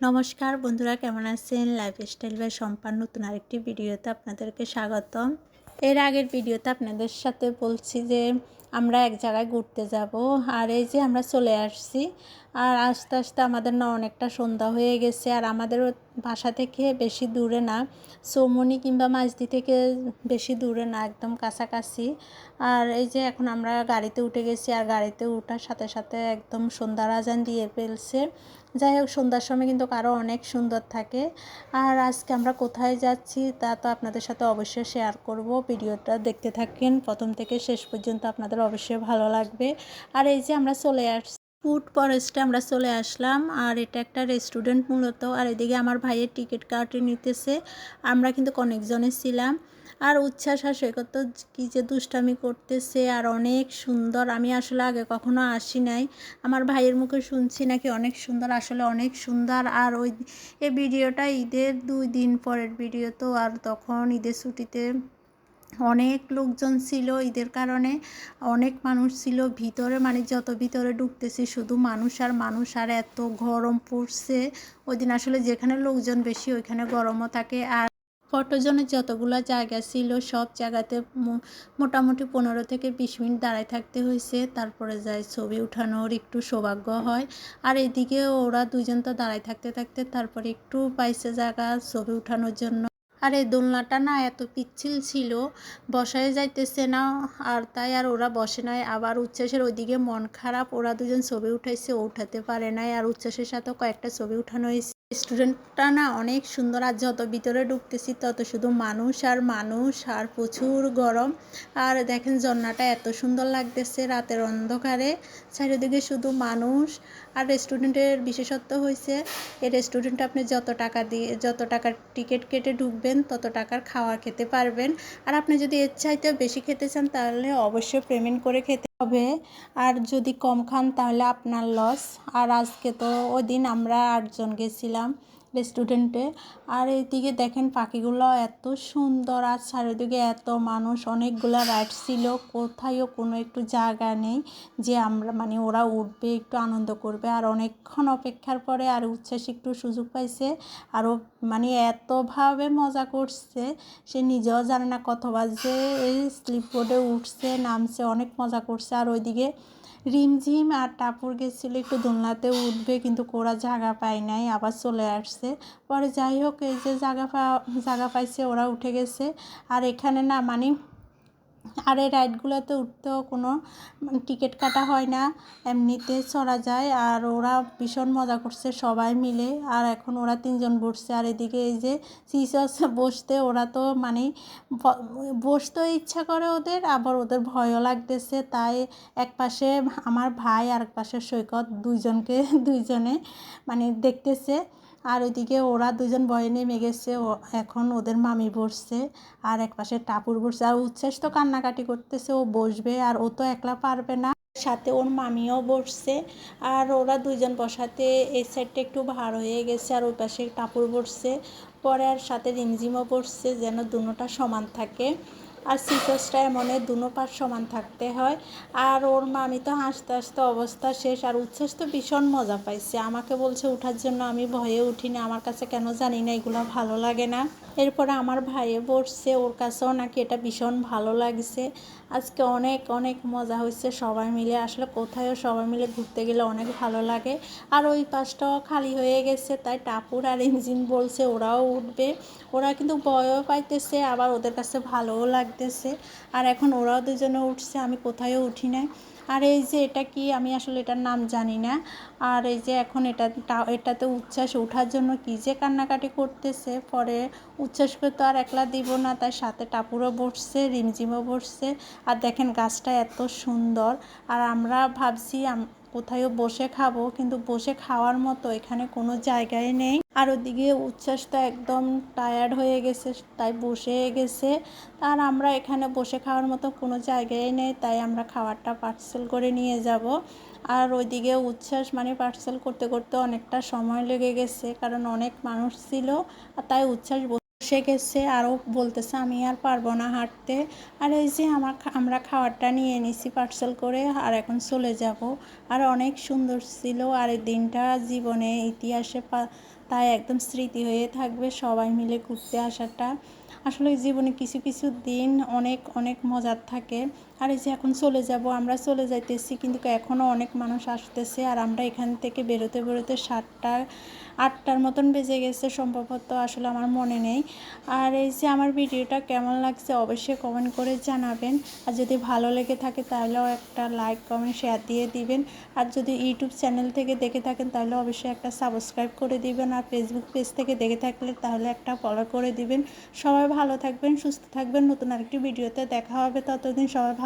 নমস্কার বন্ধুরা, কেমন আছেন? লাইফস্টাইল বা সম্পান নতুন আরেকটি ভিডিওতে আপনাদেরকে স্বাগতম। এর আগের ভিডিওতে আপনাদের সাথে বলছি যে, আমরা এক জায়গায় ঘুরতে যাব আর এই যে আমরা চলে আসছি আর আস্তে আস্তে আমাদের না অনেকটা সন্ধ্যা হয়ে গেছে আর আমাদের বাসা থেকে বেশি দূরে না। সৌমনি কিংবা মাঝদি থেকে বেশি দূরে না, একদম কাছাকাছি। আর এই যে এখন আমরা গাড়িতে উঠে গেছি আর গাড়িতে ওঠার সাথে সাথে একদম সন্ধ্যার আজান দিয়ে ফেলছে। যাই হোক, সন্ধ্যার সময় কিন্তু আরও অনেক সুন্দর থাকে। আর আজকে আমরা কোথায় যাচ্ছি তা তো আপনাদের সাথে অবশ্যই শেয়ার করব। ভিডিওটা দেখতে থাকেন, প্রথম থেকে শেষ পর্যন্ত আপনাদের অবশ্যই ভালো লাগবে। আর এই যে আমরা চলে আসছি ফুড ফরেস্টে আমরা চলে আসলাম আর এটা একটা রেস্টুরেন্ট মূলত। আর এদিকে আমার ভাইয়ের টিকিট কাটে নিতেছে। আমরা কিন্তু অনেকজনে ছিলাম। আর উচ্ছ্বাস আর সৈকত কী যে দুষ্টামি করতেছে আর অনেক সুন্দর। আমি আসলে আগে কখনো আসি নাই। আমার ভাইয়ের মুখে শুনছি নাকি অনেক সুন্দর, আসলে অনেক সুন্দর। আর ওই এই ভিডিওটা ঈদের দুই দিন পরের ভিডিও তো। আর তখন ঈদের ছুটিতে অনেক লোকজন ছিল ঈদের কারণে, অনেক মানুষ ছিল ভিতরে মানে যত ভিতরে ঢুকতেছি শুধু মানুষ আর মানুষ, আর এত গরম পড়ছে। ওই দিন আসলে যেখানে লোকজন বেশি, ওইখানে গরমও থাকে। আর ফটোজনের যতগুলো জায়গা ছিল, সব জায়গাতে মোটামুটি পনেরো থেকে বিশ মিনিট দাঁড়ায় থাকতে হয়েছে। তারপরে যায় ছবি উঠানোর, একটু সৌভাগ্য হয়। আর এদিকে ওরা দুজন তো দাঁড়ায় থাকতে থাকতে, তারপরে একটু পাইছে জায়গা, ছবি উঠানোর জন্য আর এই দোলনাটা না এত পিচ্ছিল ছিল, বসায় যাইতেছে না। আর তাই আর ওরা বসে নাই। আবার উচ্ছ্বাসের ওইদিকে মন খারাপ, ওরা দুজন ছবি উঠাইছে, ও উঠাতে পারে নাই। আর উচ্ছ্বাসের সাথে কয়েকটা ছবি উঠানো হয়েছে। রেস্টুরেন্টটা না অনেক সুন্দর, আর যত ভিতরে ঢুকতেছি তত শুধু মানুষ আর মানুষ আর প্রচুর গরম। আর দেখেন ঝর্ণাটা এত সুন্দর লাগতেছে রাতের অন্ধকারে, চারিদিকে শুধু মানুষ। আর রেস্টুরেন্টের বিশেষত্ব হয়েছে এই রেস্টুরেন্টে আপনি যত টাকা দিয়ে, যত টাকার টিকিট কেটে ঢুকবেন, তত টাকার খাওয়া খেতে পারবেন। আর আপনি যদি এর চাইতেও বেশি খেতে চান তাহলে অবশ্যই পেমেন্ট করে খেতে হবে। আর যদি কম খান তাহলে আপনার লস আর আজকে তো ওই দিন আমরা আটজন গেছিলাম। রেস্টুরেন্টে আর এইদিকে দেখেন পাখিগুলো এত সুন্দর, আর চারিদিকে এত মানুষ, অনেকগুলো রাইড ছিল, কোথায়ও কোনো একটু জায়গা নেই যে আমরা মানে ওরা উঠবে, একটু আনন্দ করবে, আর অনেকক্ষণ অপেক্ষার পরে আর উচ্ছ্বাস একটু সুযোগ পাইছে, আরও মানে এতভাবে মজা করছে, সে নিজেও জানে না কত বাজে এই স্লিপ বোর্ডে উঠছে, নামছে, অনেক মজা করছে, আর ওইদিকে রিমঝিম আর টাপুর গেছিল একটু দোলনাতে উঠবে, কিন্তু কোরা জায়গা পায় নাই, আবার চলে আসছে। পরে যাই হোক, এই যে জায়গা পা, জায়গা পাইছে, ওরা উঠে গেছে। আর এখানে না মানে আর এই রাইডগুলোতে উঠতেও কোনো টিকিট কাটা হয় না, এমনিতে চড়া যায়। আর ওরা ভীষণ মজা করছে সবাই মিলে। আর এখন ওরা তিনজন বসছে। আর এদিকে এই যে সিসাস বসতে, ওরা তো মানে বসতেও ইচ্ছা করে ওদের, আবার ওদের ভয়ও লাগতেছে। তাই এক পাশে আমার ভাই আর এক পাশে সৈকত দুইজনকে, দুইজনে মানে দেখতেছে। আর ওইদিকে ওরা দুজন বয়ে নেমে গেছে ও এখন ওদের মামি বসছে আর এক পাশে টাপুর বসছে। আর উচ্ছ্বাস তো কান্নাকাটি করতেছে, ও বসবে আর ও তো একলা পারবে না। সাথে ওর মামিও বসছে আর ওরা দুজন বসাতে এই সাইডটা একটু ভার হয়ে গেছে আর ওই পাশে টাপুর বসছে। পরে আর সাথে রিমঝিমও বসছে, যেন দুটোটা সমান থাকে। আর সিটসটা এমনে দুনো পাশ সমান থাকতে হয়। আর ওর মামি তো হাসতে হাসতে অবস্থা শেষ, আর উচ্ছ্বাস তো ভীষণ মজা পাইছে। আমাকে বলছে, উঠার জন্য আমি ভয়ে উঠিনি। আমার কাছে কেন জানি না, এগুলো ভালো লাগে না। এরপরে আমার ভাইয়ে বসছে ওর কাছেও নাকি এটা ভীষণ ভালো লাগছে। আজকে অনেক অনেক মজা হয়েছে সবাই মিলে। আসলে কোথায়ও সবাই মিলে ঘুরতে গেলে অনেক ভালো লাগে। আর ওই পাশটাও খালি হয়ে গেছে, তাই টাপুর আর ইঞ্জিন বলছে ওরাও উঠবে। ওরা কিন্তু ভয়ও পাইতেছে, আবার ওদের কাছে ভালোও লাগতেছে। আর এখন ওরাও দুজনে উঠছে, আমি কোথায়ও উঠি নাই। আর এই যে এটা কি, আমি আসলে এটার নাম জানি না। আর এই যে এখন এটা এটাতে উচ্ছ্বাস ওঠার জন্য কি যে কান্নাকাটি করতেছে, পরে উচ্ছ্বাস করে তো আর একলা দিব না, তাই সাথে টাপুরও বসছে, রিমঝিমও বসছে। আর দেখেন গাছটা এত সুন্দর, আর আমরা ভাবছি কোথায়ও বসে খাব, কিন্তু বসে খাওয়ার মতো এখানে কোনো জায়গায় নেই। আর ওদিকে উচ্ছ্বাস তো একদম টায়ার্ড হয়ে গেছে, তাই বসে গেছে। আর আমরা এখানে বসে খাওয়ার মতো কোনো জায়গায় নেই, তাই আমরা খাবারটা পার্সেল করে নিয়ে যাব। আর ওইদিকে উচ্ছ্বাস মানে পার্সেল করতে করতে অনেকটা সময় লেগে গেছে, কারণ অনেক মানুষ ছিল, আর তাই উচ্ছ্বাস বসে গেছে, আরও বলতেছে, আমি আর পারব না হাঁটতে। আর এই যে আমার আমরা খাবারটা নিয়ে নিছি পার্সেল করে, আর এখন চলে যাব। আর অনেক সুন্দর ছিল, আর এই দিনটা জীবনে, ইতিহাসে তাই একদম স্মৃতি হয়ে থাকবে সবাই মিলে ঘুরতে আসাটা। আসলে জীবনে কিছু কিছু দিন অনেক অনেক মজার থাকে। আর এই যে এখন চলে যাব, আমরা চলে যাইতেছি। কিন্তু এখনও অনেক মানুষ আসতেছে আর আমরা এখান থেকে বেরোতে বেরোতে সাতটা, আটটার মতন বেজে গেছে সম্ভবত, আসলে আমার মনে নেই। আর এই যে আমার ভিডিওটা কেমন লাগছে অবশ্যই কমেন্ট করে জানাবেন। আর যদি ভালো লেগে থাকে তাহলেও একটা লাইক কমেন্ট শেয়ার দিয়ে দিবেন। আর যদি ইউটিউব চ্যানেল থেকে দেখে থাকেন তাহলে অবশ্যই একটা সাবস্ক্রাইব করে দিবেন। আর ফেসবুক পেজ থেকে দেখে থাকলে তাহলে একটা ফলো করে দিবেন। সবাই ভালো থাকবেন, সুস্থ থাকবেন। নতুন আরেকটি ভিডিওতে দেখা হবে। ততদিন সবাই